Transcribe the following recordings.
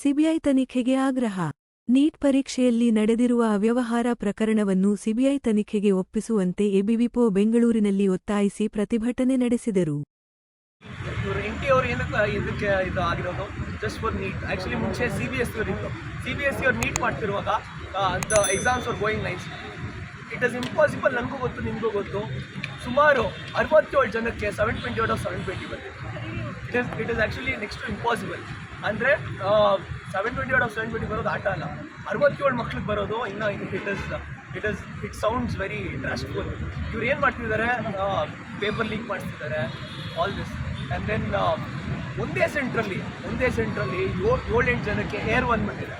CBI ತನಿಖೆಗೆ ಆಗ್ರಹ. Neat ಪರೀಕ್ಷೆಯಲ್ಲಿ ನಡೆದಿರುವ ಅವ್ಯವಹಾರ ಪ್ರಕರಣವನ್ನು ಸಿಬಿಐ ತನಿಖೆಗೆ ಒಪ್ಪಿಸುವಂತೆ ಎಬಿವಿಪೋ ಬೆಂಗಳೂರಿನಲ್ಲಿ ಒತ್ತಾಯಿಸಿ ಪ್ರತಿಭಟನೆ ನಡೆಸಿದರು. ಇದು ಆಗಿರೋದು? ಜಸ್ಟ್ ಫಾರ್ ನೀಟ್ ಆ್ಯಕ್ಚುಲಿ ಮುಂಚೆ ಸಿ ಬಿ ಎಸ್ ಇತ್ತು. ಸಿ ಬಿ ಎಸ್ ಅವ್ರು ನೀಟ್ ಮಾಡ್ತಿರುವಾಗ ದ ಎಕ್ಸಾಮ್ಸ್ ಅವ್ರು going lines it is impossible ನನಗೂ ಗೊತ್ತು, ನಿಮಗೂ ಗೊತ್ತು. ಸುಮಾರು ಅರವತ್ತೇಳು ಜನಕ್ಕೆ seven twenty out of seven twenty ಬಂದಿದೆ. It is it is actually next impossible ಅಂದರೆ seven twenty out of seven twenty ಬರೋದು ಆಟ ಅಲ್ಲ. ಅರವತ್ತೇಳು ಮಕ್ಳಿಗೆ ಬರೋದು ಇನ್ನು it is it is it sounds very drastiful ಇವ್ರು ಏನು ಮಾಡ್ತಿದ್ದಾರೆ? ಪೇಪರ್ ಲೀಕ್ ಮಾಡ್ತಿದ್ದಾರೆ. ಆಲ್ ದಿಸ್ ಆ್ಯಂಡ್ ದೆನ್ ಒಂದೇ ಸೆಂಟ್ರಲ್ಲಿ ಒಂದೇ ಸೆಂಟ್ರಲ್ಲಿ ಏಳು ಏಳೆಂಟು ಜನಕ್ಕೆ ಏರ್ ಒನ್ ಬಂದಿದೆ.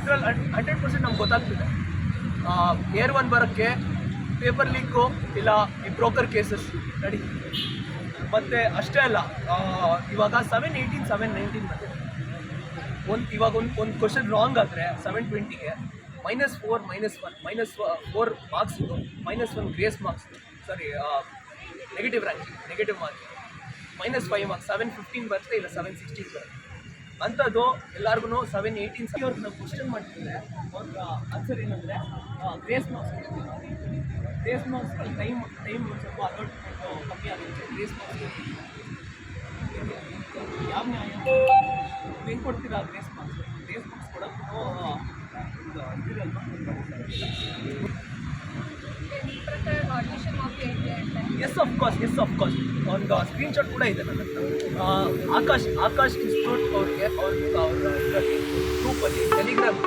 ಇದರಲ್ಲಿ ಹಂಡ್ರೆಡ್ ಪರ್ಸೆಂಟ್ ನಮ್ಗೆ ಗೊತ್ತಾಗ್ತಿದೆ. ಏರ್ ಒನ್ ಬರೋಕ್ಕೆ ಪೇಪರ್ ಲೀಕು ಇಲ್ಲ ಈ ಬ್ರೋಕರ್ ಕೇಸಸ್ ನಡೀತಿದೆ. ಮತ್ತು ಅಷ್ಟೇ ಅಲ್ಲ ಇವಾಗ ಸೆವೆನ್ ಏಯ್ಟೀನ್ ಸೆವೆನ್ ನೈನ್ಟೀನ್ ಬಂದಿದೆ. ಒಂದು ಇವಾಗ ಒಂದು ಒಂದು ಕ್ವಶನ್ ರಾಂಗ್ ಆದರೆ seven ಟ್ವೆಂಟಿಗೆ minus four minus one minus four marks ಇದು minus one grace marks sorry negative ranking negative marking minus five marks seven fifteen ಬರುತ್ತೆ ಇಲ್ಲ ಸೆವೆನ್ ಸಿಕ್ಸ್ಟೀನ್ ಬರುತ್ತೆ. ಅಂಥದ್ದು ಎಲ್ಲರಿಗೂ ಸೆವೆನ್ ಏಯ್ಟೀನ್ ಅವ್ರನ್ನ ಕ್ವಶನ್ ಮಾಡ್ತಿದ್ರೆ ಅವ್ರ ಆನ್ಸರ್ ಏನಂದರೆ grace marks grace marks time time ಸ್ವಲ್ಪ ಅಲೌಟ್ ಕಮ್ಮಿ ಆಗುತ್ತೆ. ಗ್ರೇಸ್ ಮಾರ್ಕ್ಸ್ ಯಾವ ನ್ಯಾಯ? ಕೊಡ್ತೀರಾ ಗ್ರೇಸ್ ಮಾರ್ಕ್ಸ್ ಗ್ರೇಸ್ ಮಾರ್ಕ್ಸ್ ಅಂತ yes of course yes of course ಒಂದು ಸ್ಕ್ರೀನ್ಶಾಟ್ ಕೂಡ ಇದೆ ನನ್ನ ಆಕಾಶ್ ಆಕಾಶ್ ಇನ್ಸ್ಟಿಟ್ಯೂಟ್ ಅವ್ರಿಗೆ ಅವ್ರಿಗೆ ಅವ್ರ ಗ್ರೂಪಲ್ಲಿ ಟೆಲಿಗ್ರಾಮ್